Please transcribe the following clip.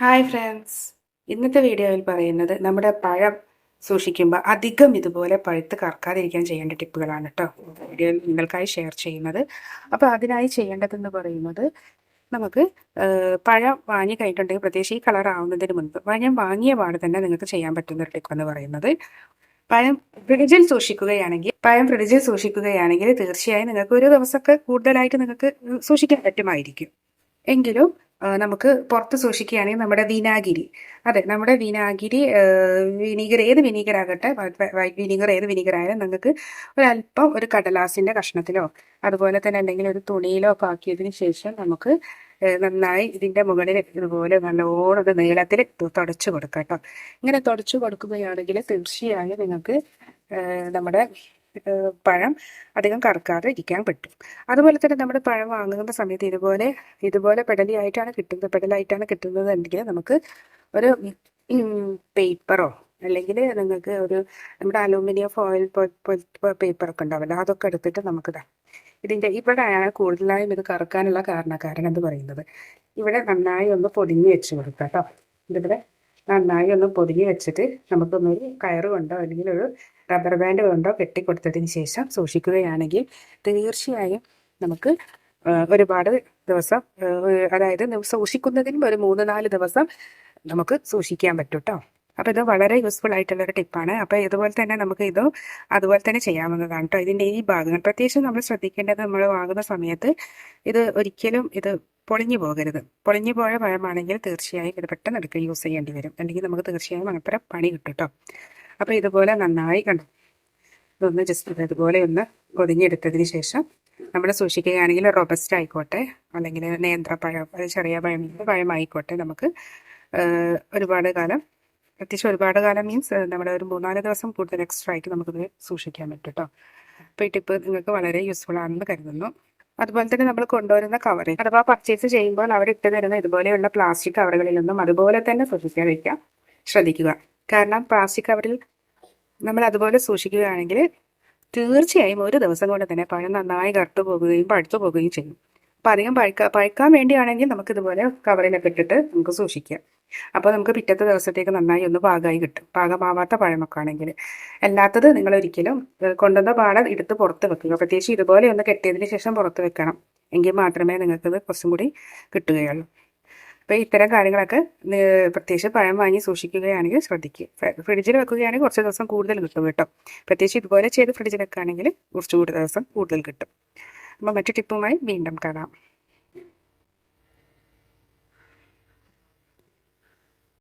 Hi friends ഇന്നത്തെ വീഡിയോയിൽ പറയുന്നത് നമ്മുടെ പഴം സൂക്ഷിക്കുമ്പോൾ അധികം ഇതുപോലെ പഴുത്ത് കറക്കാതിരിക്കാൻ ചെയ്യേണ്ട ടിപ്പുകളാണ് കേട്ടോ വീഡിയോയിൽ നിങ്ങൾക്കായി ഷെയർ ചെയ്യുന്നത്. അപ്പോൾ അതിനായി ചെയ്യേണ്ടതെന്ന് പറയുന്നത് നമുക്ക് പഴം വാങ്ങി കഴിഞ്ഞിട്ടുണ്ടെങ്കിൽ പ്രത്യേകിച്ച് ഈ കളർ ആവുന്നതിന് മുൻപ് പഴം വാങ്ങിയ പാട് തന്നെ നിങ്ങൾക്ക് ചെയ്യാൻ പറ്റുന്ന ഒരു ടിപ്പ് എന്ന് പറയുന്നത്. പഴം ഫ്രിഡ്ജിൽ സൂക്ഷിക്കുകയാണെങ്കിൽ പഴം ഫ്രിഡ്ജിൽ സൂക്ഷിക്കുകയാണെങ്കിൽ തീർച്ചയായും നിങ്ങൾക്ക് ഒരു ദിവസമൊക്കെ കൂടുതലായിട്ട് നിങ്ങൾക്ക് സൂക്ഷിക്കാൻ പറ്റുമായിരിക്കും. എങ്കിലും നമുക്ക് പുറത്ത് സൂക്ഷിക്കുകയാണെങ്കിൽ നമ്മുടെ വിനാഗിരി. അതെ നമ്മുടെ വിനാഗിരി വിനീഗർ ഏത് വിനീഗർ ആകട്ടെ വൈറ്റ് വിനീഗർ ഏത് വിനീഗർ നമുക്ക് ഒരല്പം ഒരു കടലാസിന്റെ കഷ്ണത്തിലോ അതുപോലെ തന്നെ എന്തെങ്കിലും ഒരു തുണിയിലോ ഒക്കെ ആക്കിയതിന് ശേഷം നമുക്ക് നന്നായി ഇതിന്റെ മുകളിൽ ഇതുപോലെ നല്ലോണം ഒരു നീളത്തിൽ തുടച്ചു കൊടുക്കാം കേട്ടോ. ഇങ്ങനെ തുടച്ചു കൊടുക്കുകയാണെങ്കിൽ തീർച്ചയായും നിങ്ങൾക്ക് നമ്മുടെ പഴം അധികം കറക്കാതെ ഇരിക്കാൻ പറ്റും. അതുപോലെ തന്നെ നമ്മുടെ പഴം വാങ്ങുന്ന സമയത്ത് ഇതുപോലെ ഇതുപോലെ പെടലിയായിട്ടാണ് കിട്ടുന്നത് പെടലായിട്ടാണ് കിട്ടുന്നത് എങ്കിൽ നമുക്ക് ഒരു പേപ്പറോ അല്ലെങ്കിൽ നിങ്ങൾക്ക് ഒരു നമ്മുടെ അലൂമിനിയം ഫോയിൽ പേപ്പറൊക്കെ ഉണ്ടാവില്ല അതൊക്കെ എടുത്തിട്ട് നമുക്ക് ഇതിന്റെ ഇവിടെയാണ് കൂടുതലായും ഇത് കറക്കാനുള്ള കാരണക്കാരൻ എന്ന് പറയുന്നത്. ഇവിടെ നന്നായി ഒന്ന് പൊതിഞ്ഞ് വെച്ച് കൊടുക്കാം കേട്ടോ. ഇതിവിടെ നന്നായി ഒന്ന് പൊതിഞ്ഞ് വെച്ചിട്ട് നമുക്കൊന്നൊരു കയറ് കൊണ്ടോ അല്ലെങ്കിൽ ഒരു റബ്ബർ ബാൻഡ് കൊണ്ടോ കെട്ടിക്കൊടുത്തതിന് ശേഷം സൂക്ഷിക്കുകയാണെങ്കിൽ തീർച്ചയായും നമുക്ക് ഒരുപാട് ദിവസം അതായത് സൂക്ഷിക്കുന്നതിനും ഒരു മൂന്ന് നാല് ദിവസം നമുക്ക് സൂക്ഷിക്കാൻ പറ്റും കേട്ടോ അപ്പോൾ ഇത് വളരെ യൂസ്ഫുൾ ആയിട്ടുള്ളൊരു ടിപ്പാണ് അപ്പോൾ ഇതുപോലെ തന്നെ നമുക്ക് ഇത് അതുപോലെ തന്നെ ചെയ്യാവുന്നതാണ് കേട്ടോ ഇതിന്റെ ഈ ഭാഗങ്ങൾ പ്രത്യേകിച്ച് നമ്മൾ ശ്രദ്ധിക്കേണ്ടത് നമ്മൾ വാങ്ങുന്ന സമയത്ത് ഇത് ഒരിക്കലും ഇത് പൊളിഞ്ഞു പോകരുത്. പൊളിഞ്ഞു പോയ പഴമാണെങ്കിൽ തീർച്ചയായും ഇത് പെട്ടെന്ന് എടുക്കുക യൂസ് ചെയ്യേണ്ടി വരും. അല്ലെങ്കിൽ നമുക്ക് തീർച്ചയായും അങ്ങനത്തെ പണി കിട്ടും കേട്ടോ അപ്പോൾ ഇതുപോലെ നന്നായി കണ്ടു? ഇതൊന്ന് ജസ്റ്റ് ഇതുപോലെ ഒന്ന് പൊതിഞ്ഞെടുത്തതിന് ശേഷം നമ്മൾ സൂക്ഷിക്കുകയാണെങ്കിൽ റോബസ്റ്റ് ആയിക്കോട്ടെ. അല്ലെങ്കിൽ നേന്ത്രപ്പഴം അത് ചെറിയ പഴം പഴമായിക്കോട്ടെ നമുക്ക് ഒരുപാട് കാലം അത്യാവശ്യം ഒരുപാട് കാലം മീൻസ് നമ്മുടെ ഒരു മൂന്നാൽ ദിവസം കൂടുതൽ എക്സ്ട്രാ ആയിട്ട് നമുക്കിത് സൂക്ഷിക്കാൻ പറ്റും കേട്ടോ അപ്പോൾ ഈ ടിപ്പ് നിങ്ങൾക്ക് വളരെ യൂസ്ഫുൾ ആണെന്ന് കരുതുന്നു. അതുപോലെ തന്നെ നമ്മൾ കൊണ്ടുവരുന്ന കവർ അഥവാ പർച്ചേസ് ചെയ്യുമ്പോൾ അവർ ഇട്ട് തരുന്ന ഇതുപോലെയുള്ള പ്ലാസ്റ്റിക് കവറുകളിൽ നിന്നും അതുപോലെ തന്നെ സൂക്ഷിക്കാതിരിക്കാൻ ശ്രദ്ധിക്കുക. കാരണം പ്ലാസ്റ്റിക് കവറിൽ നമ്മൾ അതുപോലെ സൂക്ഷിക്കുകയാണെങ്കിൽ തീർച്ചയായും ഒരു ദിവസം കൊണ്ട് തന്നെ പഴം നന്നായി കറുത്തു പോകുകയും പഴുത്തു പോകുകയും ചെയ്യും. അപ്പം അധികം പഴുക്ക പഴുക്കാൻ വേണ്ടിയാണെങ്കിൽ നമുക്ക് ഇതുപോലെ കവറിലൊക്കെ ഇട്ടിട്ട് നമുക്ക് സൂക്ഷിക്കാം. അപ്പോൾ നമുക്ക് പിറ്റത്തെ ദിവസത്തേക്ക് നന്നായി ഒന്ന് പാകമായി കിട്ടും. പാകമാവാത്ത പഴമൊക്കെ ആണെങ്കിൽ അല്ലാത്തത് നിങ്ങൾ ഒരിക്കലും കൊണ്ടുവന്ന പാടം എടുത്ത് പുറത്ത് വെക്കുക. പ്രത്യേകിച്ച് ഇതുപോലെ ഒന്ന് കെട്ടിയതിന് ശേഷം പുറത്ത് വെക്കണം. എങ്കിൽ മാത്രമേ നിങ്ങൾക്കത് കുറച്ചും കൂടി കിട്ടുകയുള്ളൂ. അപ്പോൾ ഇത്തരം കാര്യങ്ങളൊക്കെ പ്രത്യേകിച്ച് പഴം വാങ്ങി സൂക്ഷിക്കുകയാണെങ്കിൽ ശ്രദ്ധിക്കുക. ഫ്രിഡ്ജിൽ വെക്കുകയാണെങ്കിൽ കുറച്ച് ദിവസം കൂടുതൽ കിട്ടും കേട്ടോ. പ്രത്യേകിച്ച് ഇതുപോലെ ചെയ്ത് ഫ്രിഡ്ജിൽ വെക്കുകയാണെങ്കിൽ കുറച്ച് കൂടുതൽ ദിവസം കൂടുതൽ കിട്ടും. അപ്പോൾ മറ്റു ടിപ്പുമായി വീണ്ടും കാണാം.